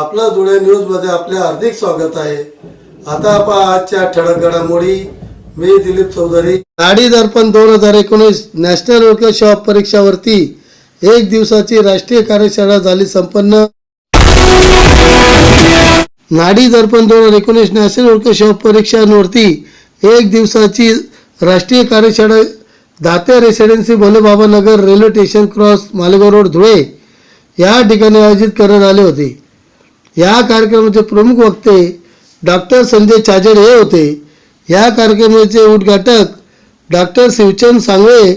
आपलं जुळे न्यूजमध्ये आपले हार्दिक स्वागत आहे. आता आपण आजच्या ठळक घडामोडी मी दिलीप चौधरी. नाडी दर्पण दोन हजार एकोणीस नॅशनल वर्कशॉप परीक्षावरती एक दिवसाची राष्ट्रीय कार्यशाळा झाली संपन्न. नाडी दर्पण दोन हजार एकोणीस नॅशनल वर्कशॉप परीक्षांवरती एक दिवसाची राष्ट्रीय कार्यशाळा Date residency Bholebaba Nagar railway station cross Malegaon road Dhule या ठिकाणी आयोजित करण्यात आले होते. या कार्यक्रमाचे प्रमुख वक्ते डॉक्टर संजय चाजड हे होते. या कार्यक्रमाचे उद्घाटक डॉक्टर शिवचंद सांगळे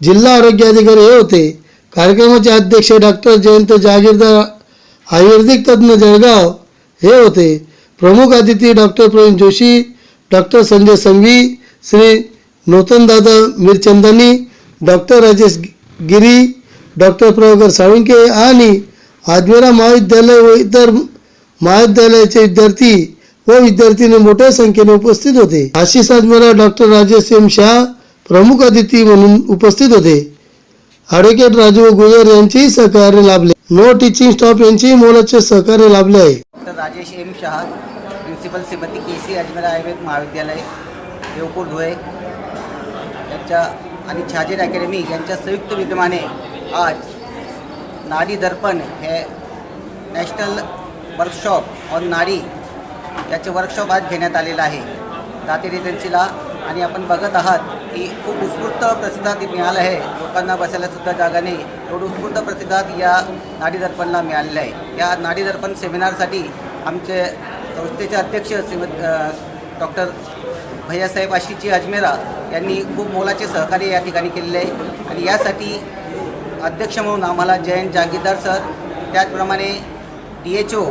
जिल्हा आरोग्य अधिकारी हे होते. कार्यक्रमाचे अध्यक्ष डॉक्टर जयंत जहागीरदार आयुर्वेदिक तज्ज्ञ जळगाव हे होते. प्रमुख अतिथी doctor Pravin Joshi doctor Sanjay Sanghvi Shri Nutandada Mirchandani doctor Rajesh Giri doctor Prabhakar Salunke आणि आजमेरा महाविद्यालय व इतर महाविद्यालयाचे विद्यार्थी व विद्यार्थिनी मोठ्या संख्येने उपस्थित होते. आशिष आजमेरा डॉक्टर राजेश एम शाह प्रमुख अतिथी म्हणून उपस्थित होते. ॲडव्होकेट राजू गुजर यांचेही सहकार्य लाभले. नो टीचिंग स्टाफ यांचेही मोलाचे सहकार्य लाभले आहे. Doctor Rajesh M Shah principal Shrimati K C Ajmera Ayurveda महाविद्यालय देवपूर धुळे यांच्या आणि छाजेर अकॅडमी यांच्या संयुक्त विद्यमाने आज नारी दर्पण हे नॅशनल वर्कशॉप ऑन नाडी याचे वर्कशॉप आज घेण्यात आलेलं आहे. दाते एजन्सीला आणि आपण बघत आहात की खूप उत्स्फूर्त प्रतिसाद मिळाला आहे. लोकांना बसायलासुद्धा जागा नाही. एवढं उत्स्फूर्त प्रतिसाद या नाडी दर्पणला मिळालेलं आहे. या नाडी दर्पण सेमिनारसाठी आमचे संस्थेचे अध्यक्ष श्रीमत डॉक्टर भैयासाहेब आशिची अजमेरा यांनी खूप मोलाचे सहकार्य या ठिकाणी केलेले आहे. आणि यासाठी अध्यक्ष म्हणून आम्हाला जयंत जागीरदार सर त्याचप्रमाणे D H O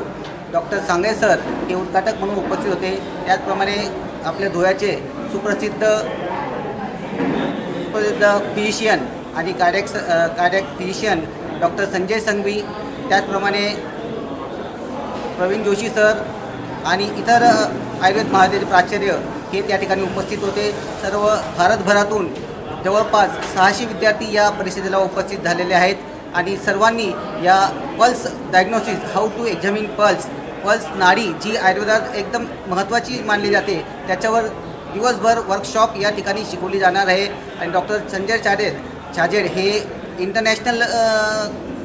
doctor Sange sir हे उद्घाटक म्हणून उपस्थित होते. त्याचप्रमाणे आपल्या धुळ्याचे सुप्रसिद्ध सुप्रसिद्ध फिजिशियन आणि cardiac cardiac physician doctor Sanjay Sanghvi त्याचप्रमाणे प्रवीण जोशी सर आणि इतर आयुर्वेद महाविद्यालयाचे प्राचार्य हे त्या ठिकाणी उपस्थित होते. सर्व भारतभरातून जवळपास सहाशे विद्यार्थी या परिषदेला उपस्थित झालेले आहेत आणि सर्वांनी या pulse diagnosis how to examine pulse pulse नाडी जी आयुर्वेदात एकदम महत्त्वाची मानली जाते त्याच्यावर दिवसभर वर्कशॉप या ठिकाणी शिकवली जाणार आहे. आणि डॉक्टर संजय चाडेर छाजेड हे इंटरनॅशनल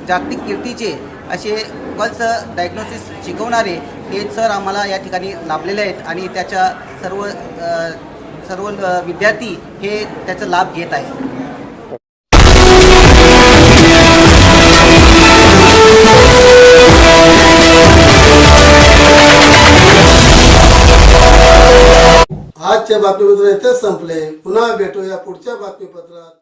जागतिक कीर्तीचे असे पल्स डायग्नोसिस शिकवणारे हे सर आम्हाला या ठिकाणी लाभलेले आहेत. आणि त्याच्या सर्व सर्व विद्यार्थी हे त्याचा लाभ घेत आहेत. आजचे बातमीपत्र इथेच संपले. पुन्हा भेटूया पुढच्या बातमीपत्रात.